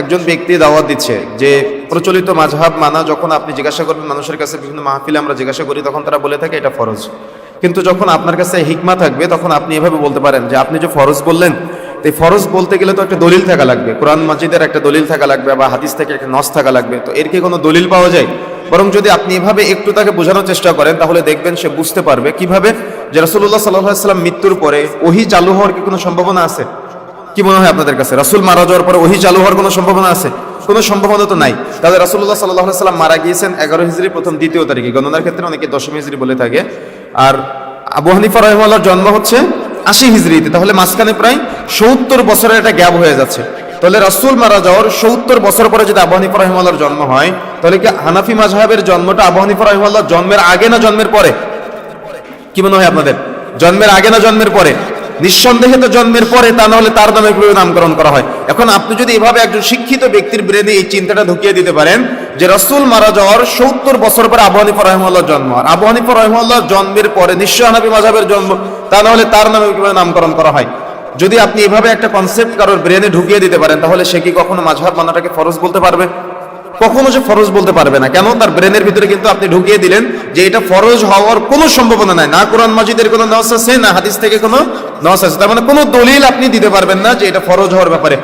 একজন ব্যক্তি দাওয়াত দিচ্ছে যে প্রচলিত মাঝহাব মানা যখন আপনি জিজ্ঞাসা করবেন মানুষের কাছে বিভিন্ন মাহফিলে আমরা জিজ্ঞাসা করি, তখন তারা বলে থাকে এটা ফরজ। কিন্তু যখন আপনার কাছে হিকমা থাকবে, তখন আপনি এভাবে বলতে পারেন যে আপনি যে ফরজ বললেন, এই ফরজ বলতে গেলে তো একটা দলিল থাকা লাগবে। কোরআন মাজিদের একটা দলিল থাকা লাগবে বা হাদিস থেকে একটা নস থাকা লাগবে। তো এর কি কোনো দলিল পাওয়া যায়? বরং যদি আপনি এভাবে একটু তাকে বোঝানোর চেষ্টা করেন, তাহলে দেখবেন সে বুঝতে পারবে। কীভাবে? যে রাসুল্লাহ সাল্লাম মৃত্যুর পরে ওহি চালু হওয়ার কি কোনো সম্ভাবনা আছে? কি মনে হয় আপনাদের কাছে? রাসুল মারা যাওয়ার পরে ওহি চালু হওয়ার কোনো সম্ভাবনা আছে? কোনো সম্ভাবনা তো নাই। তাহলে রাসুল্লাহ সাল্লাহ সাল্লাম মারা গিয়েছেন এগারো হিজড়ি প্রথম দ্বিতীয় তারিখে। গণনার ক্ষেত্রে অনেকে দশম হিজড়ি বলে থাকে। আর আবু হানিফা রহমাল্লার জন্ম হচ্ছে আশি হিজড়িতে। তাহলে মাঝখানে প্রায় সত্তর বছরের একটা গ্যাপ হয়ে যাচ্ছে। তাহলে রাসুল মারা যাওয়ার সত্তর বছর পরে যদি আবু হানিফা রহমাল্লার জন্ম হয়, তাহলে কি হানাফি মাজহাবের জন্মটা আবু হানিফা জন্মের আগে না জন্মের পরে? কি মনে হয় আপনাদের? জন্মের আগে না জন্মের পরে? নিঃসন্দেহে তো জন্মের পরে তা নাহলে তার নামে নামকরণ করা হয়। এখন আপনি যদি এভাবে একজন শিক্ষিত ব্যক্তির ব্রেনে এই চিন্তাটা ঢুকিয়ে দিতে পারেন যে রসুল মারা যাওয়ার সত্তর বছর পরে আবু হানিফা রহমাল্লাহর জন্ম। আর আবু হানিফা জন্মের পরে নিশ্চয় হানাফি মাঝাবের জন্ম, তা নাহলে তার নামে কীভাবে নামকরণ করা হয়। যদি আপনি এভাবে একটা কনসেপ্ট কারোর ব্রেনে ঢুকিয়ে দিতে পারেন, তাহলে সে কি কখনো মাঝহাব মানাটাকে ফরজ বলতে পারবে? কখনো সে ফরজ বলতে পারবে না। কেন তার ব্রেনের ভিতরে কিন্তু আপনি ঢুকিয়ে দিলেন যে এটা ফরজ হওয়ার কোনো সম্ভাবনা নাই। না কোরআন মাজিদের কোনো নস আছে, না হাদিস থেকে কোনো নস আছে। তার মানে কোনো দলিল আপনি দিতে পারবেন না যে এটা ফরজ হওয়ার ব্যাপারে।